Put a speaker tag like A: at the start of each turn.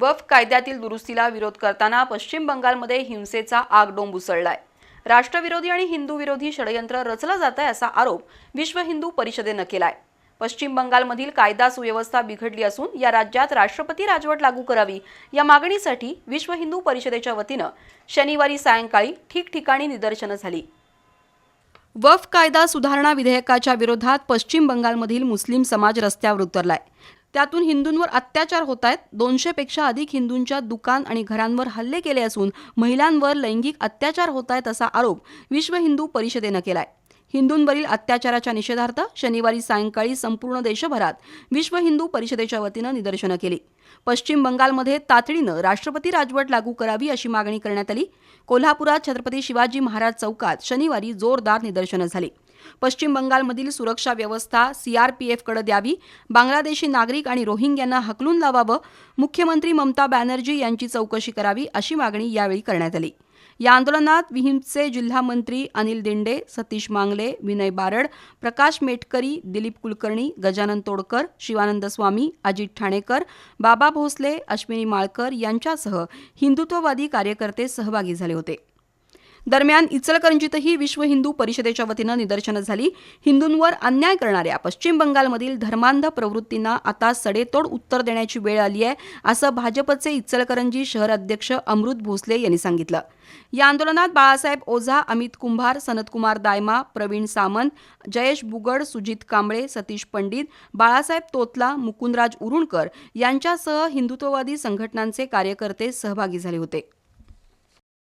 A: वफ कायद्यातील दुरुस्तीला विरोध करताना पश्चिम बंगालमध्ये हिंसेचा आगडोंब उसळलाय. राष्ट्रविरोधी आणि हिंदू विरोधी षडयंत्र रचलं जात आहे असा आरोप विश्व हिंदू परिषदेनं केलाय. पश्चिम बंगालमधील कायदा सुव्यवस्था बिघडली असून या राज्यात राष्ट्रपती राजवट लागू करावी या मागणीसाठी विश्व हिंदू परिषदेच्या वतीनं शनिवारी सायंकाळी ठिकठिकाणी निदर्शनं झाली. वफ कायदा सुधारणा विधेयकाच्या विरोधात पश्चिम बंगालमधील मुस्लिम समाज रस्त्यावर उतरलाय. त्यातून हिंदूंवर अत्याचार होत आहेत. दोनशेपेक्षा अधिक हिंदूंच्या दुकान आणि घरांवर हल्ले केले असून महिलांवर लैंगिक अत्याचार होत आहेत असा आरोप विश्व हिंदू परिषदेनं केलाय. हिंदूंवरील अत्याचाराच्या निषेधार्थ शनिवारी सायंकाळी संपूर्ण देशभरात विश्व हिंदू परिषदेच्या वतीनं निदर्शनं केली. पश्चिम बंगालमध्ये तातडीनं राष्ट्रपती राजवट लागू करावी अशी मागणी करण्यात आली. कोल्हापुरात छत्रपती शिवाजी महाराज चौकात शनिवारी जोरदार निदर्शनं झाली. पश्चिम बंगालमधील सुरक्षा व्यवस्था सीआरपीएफकडे द्यावी. बांगलादेशी नागरिक आणि रोहिंग्यांना हकलून लावावं. मुख्यमंत्री ममता बॅनर्जी यांची चौकशी करावी अशी मागणी यावेळी करण्यात आली. या आंदोलनात विहिंपचे जिल्हामंत्री अनिल दिंडे सतीश मांगले विनय बारड प्रकाश मेटकरी दिलीप कुलकर्णी गजानन तोडकर शिवानंद स्वामी अजित ठाणेकर बाबा भोसले अश्विनी माळकर यांच्यासह हिंदुत्ववादी कार्यकर्ते सहभागी झाले होते. दरम्यान इचलकरंजीतही विश्व हिंदू परिषदेच्या वतीनं निदर्शनं झाली. हिंदूंवर अन्याय करणाऱ्या पश्चिम बंगालमधील धर्मांध प्रवृत्तींना आता सडेतोड उत्तर देण्याची वेळ आली आहे असं भाजपचे इचलकरंजी शहर अध्यक्ष अमृत भोसले यांनी सांगितलं. या आंदोलनात बाळासाहेब ओझा अमित कुंभार सनतकुमार दायमा प्रवीण सामंत जयेश बुगड सुजित कांबळे सतीश पंडित बाळासाहेब तोतला मुकुंदराज उरुणकर यांच्यासह हिंदुत्ववादी संघटनांचे कार्यकर्ते सहभागी झाले होते.